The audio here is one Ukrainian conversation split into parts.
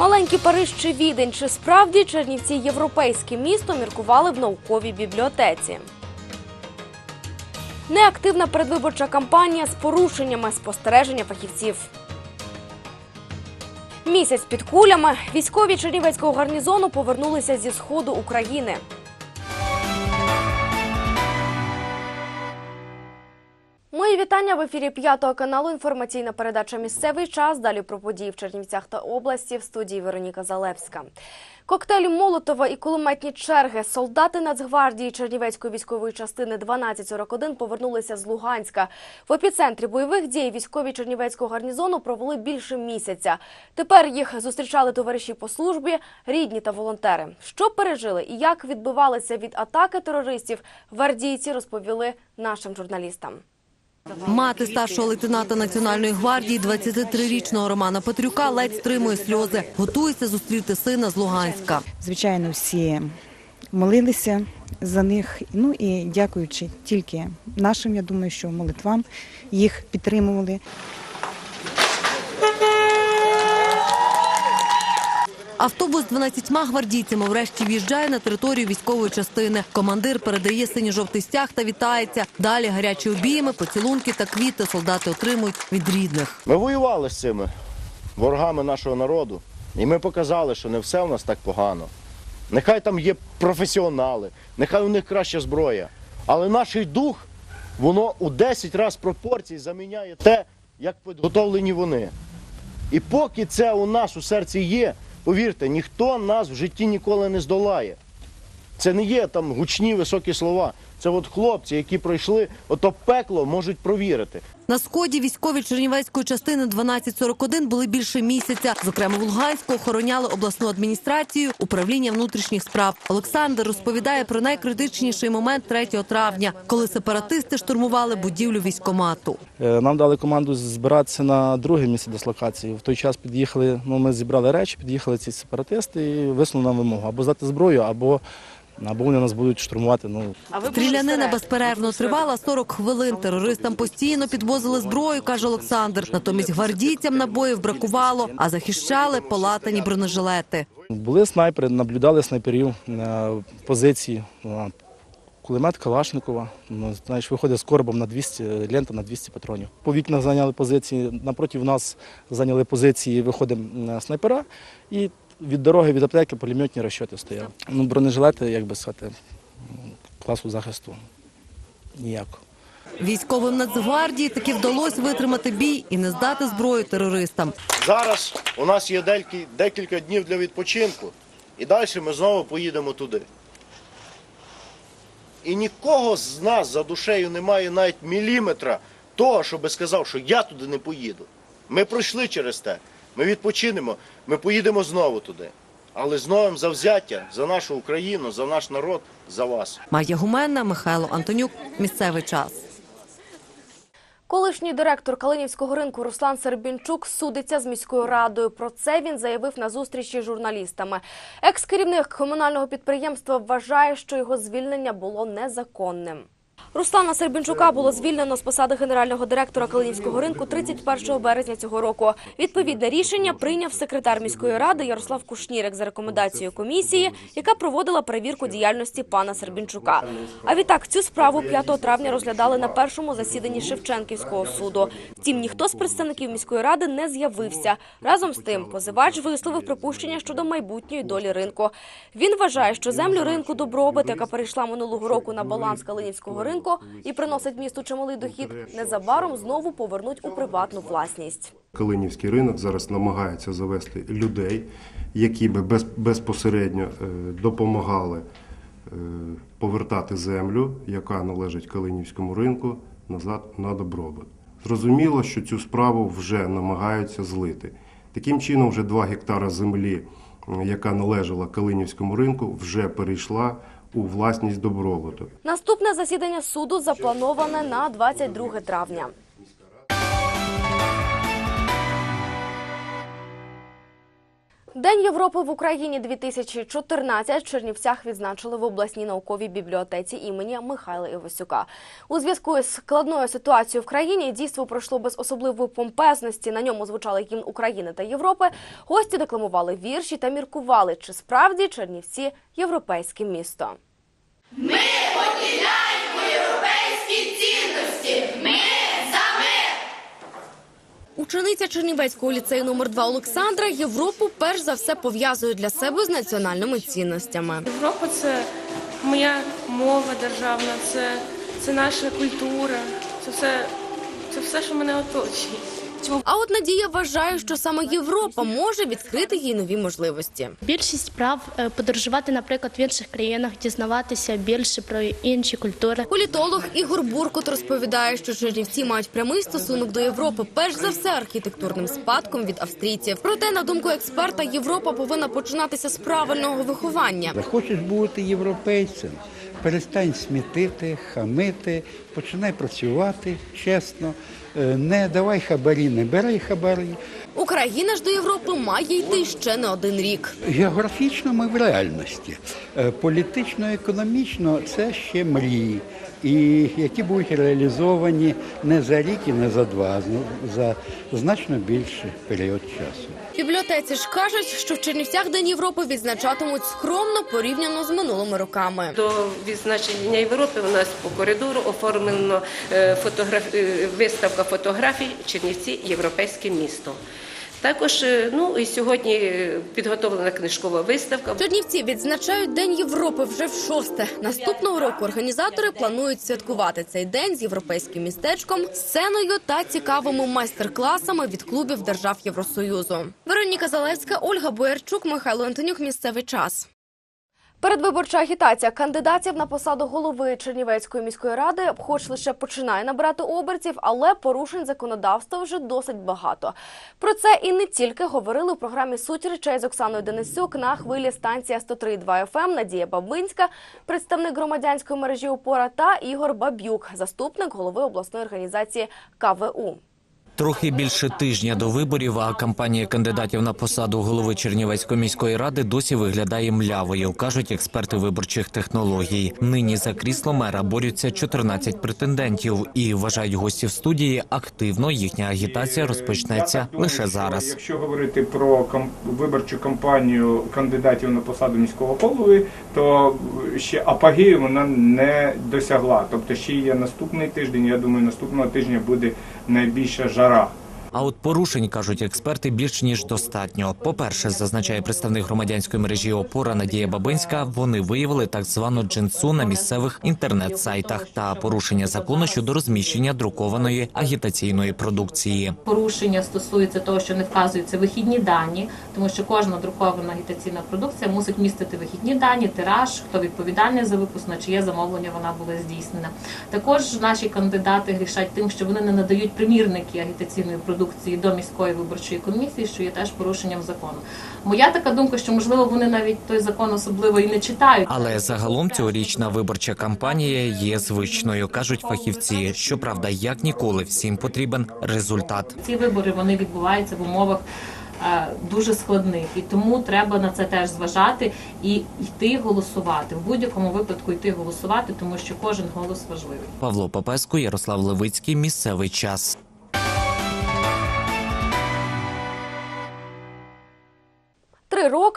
Маленький Париж чи Відень, чи справді Чернівці європейське місто міркували в науковій бібліотеці. Неактивна передвиборча кампанія з порушеннями спостереження фахівців. Місяць під кулями військові Чернівецького гарнізону повернулися зі сходу України. Вітання в ефірі п'ятого каналу. Інформаційна передача Місцевий час. Далі про події в Чернівцях та області в студії Вероніка Залевська. Коктейлі Молотова і кулеметні черги. Солдати Нацгвардії Чернівецької військової частини 1241 повернулися з Луганська. В епіцентрі бойових дій військові Чернівецького гарнізону провели більше місяця. Тепер їх зустрічали товариші по службі, рідні та волонтери. Що пережили і як відбивалися від атаки терористів, гвардійці розповіли нашим журналістам. Мати старшого лейтенанта Національної гвардії, 23-річного Романа Петрюка, ледь стримує сльози. Готується зустріти сина з Луганська. Звичайно, всі молилися за них. Ну і дякуючи тільки нашим, я думаю, що молитвам їх підтримували. Автобус з 12 гвардійцями врешті в'їжджає на територію військової частини. Командир передає синьо-жовтий стяг та вітається. Далі гарячі обійми, поцілунки та квіти солдати отримують від рідних. Ми воювали з цими ворогами нашого народу, і ми показали, що не все в нас так погано. Нехай там є професіонали, нехай у них краща зброя. Але наш дух, воно у 10 разів пропорцій заміняє те, як підготовлені вони. І поки це у нас у серці є, повірте, ніхто нас в житті ніколи не здолає. Це не є там гучні високі слова. Це от хлопці, які пройшли ото пекло, можуть провірити. На сході військові Чернівецької частини 1241 були більше місяця. Зокрема, в Луганську охороняли обласну адміністрацію, управління внутрішніх справ. Олександр розповідає про найкритичніший момент 3 травня, коли сепаратисти штурмували будівлю військомату. Е, Нам дали команду збиратися на друге місце дислокації. В той час під'їхали, ну ми зібрали речі, під'їхали ці сепаратисти і висунули нам вимогу або здати зброю, або, або вони нас будуть штурмувати. Ну Стрілянина безперервно тривала 40 хвилин. Терористам постійно підвозили зброю, каже Олександр. Натомість гвардійцям набоїв бракувало, а захищали полатані бронежилети. були снайпери, наблюдали снайперів на позиції. Кулемет Калашникова, ну, знаєш, виходить з коробом на 200, лента на 200 патронів. По вікнах зайняли позиції, напроти нас зайняли позиції, виходимо е, снайпера, і від дороги, від аптеки пулеметні розчоти стояли. Ну, бронежилети, як би сказати, класу захисту ніякого. Військовим Нацгвардії таки вдалося витримати бій і не здати зброю терористам. Зараз у нас є декілька днів для відпочинку, і далі ми знову поїдемо туди. І нікого з нас за душею немає навіть міліметра того, щоб сказав, що я туди не поїду. Ми пройшли через те. Ми відпочинемо, ми поїдемо знову туди. Але з новим завзяття за нашу Україну, за наш народ, за вас. Майя Гуменна, Михайло Антонюк. Місцевий час. Колишній директор Калинівського ринку Руслан Сербінчук судиться з міською радою. Про це він заявив на зустрічі з журналістами. Екс-керівник комунального підприємства вважає, що його звільнення було незаконним. Руслана Сербінчука було звільнено з посади генерального директора Калинівського ринку 31 березня цього року. Відповідне рішення прийняв секретар міської ради Ярослав Кушнірик за рекомендацією комісії, яка проводила перевірку діяльності пана Сербінчука. А відтак цю справу 5 травня розглядали на першому засіданні Шевченківського суду. Втім, ніхто з представників міської ради не з'явився. Разом з тим, позивач висловив припущення щодо майбутньої долі ринку. Він вважає, що землю ринку Добробит, яка перейшла минулого року на баланс Калинівського ринку і приносить місту чималий дохід, незабаром знову повернуть у приватну власність. Калинівський ринок зараз намагається завести людей, які би безпосередньо е, допомагали е, повертати землю, яка належить Калинівському ринку, назад на добробут. Зрозуміло, що цю справу вже намагаються злити. Таким чином, вже 2 гектара землі, яка належала Калинівському ринку, вже перейшла у власність добробуту. Наступне засідання суду заплановане на 22 травня. День Європи в Україні 2014 в Чернівцях відзначили в обласній науковій бібліотеці імені Михайла Івасюка. У зв'язку із складною ситуацією в країні дійство пройшло без особливої помпезності. На ньому звучали гімн України та Європи. Гості декламували вірші та міркували, чи справді Чернівці європейське місто. Учениця Чернівецького ліцею номер 2 Олександра Європу перш за все пов'язує для себе з національними цінностями. Європа це моя мова державна, це, це наша культура, це все, це все, що мене оточує. А от Надія вважає, що саме Європа може відкрити їй нові можливості. Більшість прав е, подорожувати, наприклад, в інших країнах, дізнаватися більше про інші культури. Політолог Ігор Буркот розповідає, що Чернівці мають прямий стосунок до Європи, перш за все архітектурним спадком від австрійців. Проте, на думку експерта, Європа повинна починатися з правильного виховання. Захочеш бути європейцем, перестань смітити, хамити, починай працювати чесно, не давай хабарі, не бери хабарі. Україна ж до Європи має йти ще не один рік. Географічно ми в реальності, Е, політично, економічно це ще мрії, і які будуть реалізовані не за рік і не за два, а за значно більший період часу. Бібліотеці ж кажуть, що в Чернівцях День Європи відзначатимуть скромно порівняно з минулими роками. До відзначення Дня Європи у нас по коридору оформлено е, фотограф... е, виставка фотографій Чернівці Європейське місто. Також е, ну і сьогодні е, підготовлена книжкова виставка. Чернівці відзначають День Європи вже в шосте. Наступного року організатори планують святкувати цей день з європейським містечком, сценою та цікавими майстер-класами від клубів держав Євросоюзу. Вероніка Залевська, Ольга Боярчук, Михайло Антонюк. Місцевий час. Передвиборча агітація кандидатів на посаду голови Чернівецької міської ради, хоч лише починає набирати обертів, але порушень законодавства вже досить багато. Про це і не тільки говорили у програмі «Суть речей» з Оксаною Денисюк на хвилі станція 103.2 FM Надія Бабинська, представник громадянської мережі «Опора» та Ігор Баб'юк, заступник голови обласної організації КВУ. Трохи більше тижня до виборів, а кампанія кандидатів на посаду голови Чернівецької міської ради досі виглядає млявою, кажуть експерти виборчих технологій. Нині за крісло мера борються 14 претендентів і вважають гості в студії. Активно їхня агітація розпочнеться лише зараз. Якщо говорити про виборчу кампанію кандидатів на посаду міського голови, то ще апогею вона не досягла. Тобто ще є наступний тиждень. Я думаю, наступного тижня буде найбільша жара. А от порушень кажуть експерти більш ніж достатньо. По-перше, зазначає представник громадянської мережі опора Надія Бабинська. Вони виявили так звану джинсу на місцевих інтернет-сайтах та порушення закону щодо розміщення друкованої агітаційної продукції. порушення стосується того, що не вказуються вихідні дані, тому що кожна друкована агітаційна продукція мусить містити вихідні дані, тираж, хто відповідальний за випуск, на чиє замовлення вона була здійснена. Також наші кандидати грішать тим, що вони не надають примірники агітаційної продукції до міської виборчої комісії, що є теж порушенням закону. Моя така думка, що можливо вони навіть той закон особливо і не читають. Але загалом цьогорічна виборча кампанія є звичною, кажуть фахівці. Щоправда, як ніколи, всім потрібен результат. Ці вибори вони відбуваються в умовах. е, Дуже складних і тому треба на це теж зважати і йти голосувати в будь-якому випадку йти голосувати, тому що кожен голос важливий. Павло Попеску, Ярослав Левицький. Місцевий час.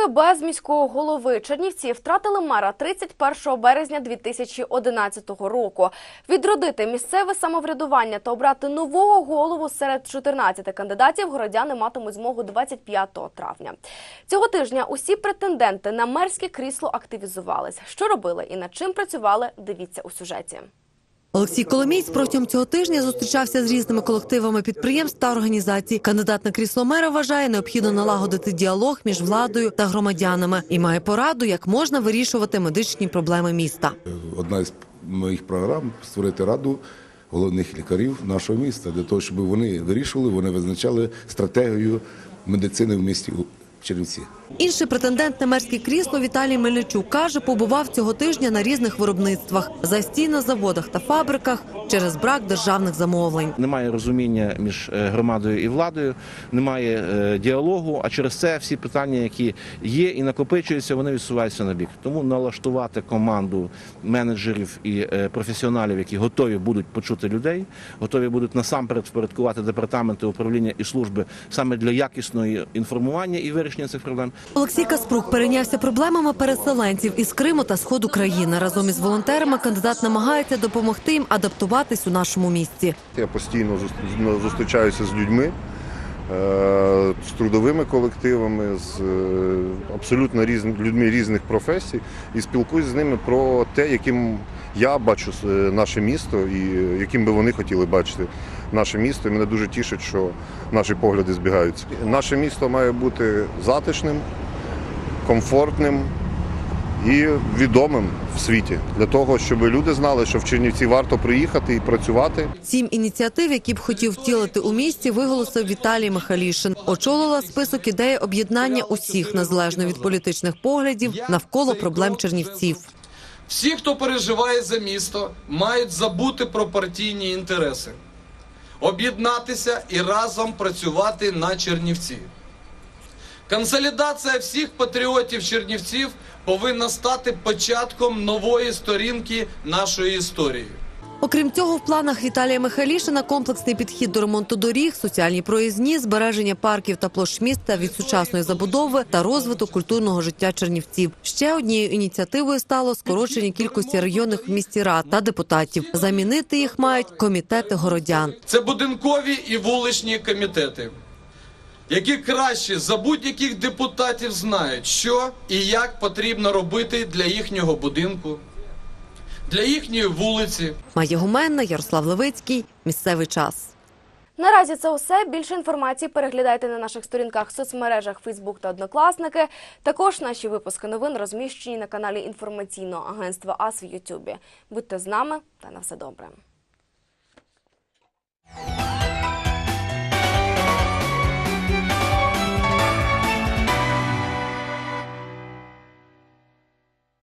Роки без міського голови Чернівці втратили мера 31 березня 2011 року. Відродити місцеве самоврядування та обрати нового голову серед 14 кандидатів городяни матимуть змогу 25 травня. Цього тижня усі претенденти на мерське крісло активізувались. Що робили і над чим працювали? Дивіться у сюжеті. Олексій Коломієць протягом цього тижня зустрічався з різними колективами підприємств та організацій. Кандидат на крісло мера вважає, необхідно налагодити діалог між владою та громадянами і має пораду, як можна вирішувати медичні проблеми міста. Одна із моїх програм створити раду головних лікарів нашого міста для того, щоб вони вирішували, вони визначали стратегію медицини в місті Чернівці. Інший претендент на мерське крісло Віталій Мельничук каже, побував цього тижня на різних виробництвах, застій на заводах та фабриках через брак державних замовлень. Немає розуміння між е, громадою і владою, немає е, діалогу. А через це всі питання, які є і накопичуються, вони відсуваються на бік. Тому налаштувати команду менеджерів і е, професіоналів, які готові будуть почути людей, готові будуть насамперед впорядкувати департаменти управління і служби саме для якісної інформування і вирішення цих проблем. Олексій Каспрук перейнявся проблемами переселенців із Криму та сходу країни. Разом із волонтерами кандидат намагається допомогти їм адаптуватись у нашому місті. Я постійно зус- зустрічаюся з людьми, е, з трудовими колективами, з е, абсолютно різн- людьми різних професій і спілкуюся з ними про те, яким я бачу е, наше місто і яким би вони хотіли бачити наше місто. І мене дуже тішить, що наші погляди збігаються. Наше місто має бути затишним, комфортним і відомим в світі для того, щоб люди знали, що в Чернівці варто приїхати і працювати. Сім ініціатив, які б хотів втілити у місті, виголосив Віталій Михалішин. Очолила список ідеї об'єднання усіх, незалежно від політичних поглядів, навколо проблем чернівців. Всі, хто переживає за місто, мають забути про партійні інтереси, об'єднатися і разом працювати на Чернівці. Консолідація всіх патріотів Чернівців повинна стати початком нової сторінки нашої історії. Окрім цього, в планах Віталія Михайлішина комплексний підхід до ремонту доріг, соціальні проїзні, збереження парків та площ міста від сучасної забудови та розвиток культурного життя чернівців. Ще однією ініціативою стало скорочення кількості районних в місті рад та депутатів. Замінити їх мають комітети городян. Це будинкові і вуличні комітети, які краще за будь-яких депутатів знають, що і як потрібно робити для їхнього будинку, для їхньої вулиці. Майя Гуменна, Ярослав Левицький. Місцевий час. Наразі це усе. Більше інформації переглядайте на наших сторінках в соцмережах Фейсбук та Однокласники. Також наші випуски новин розміщені на каналі інформаційного агентства АС в Ютубі. Будьте з нами та на все добре.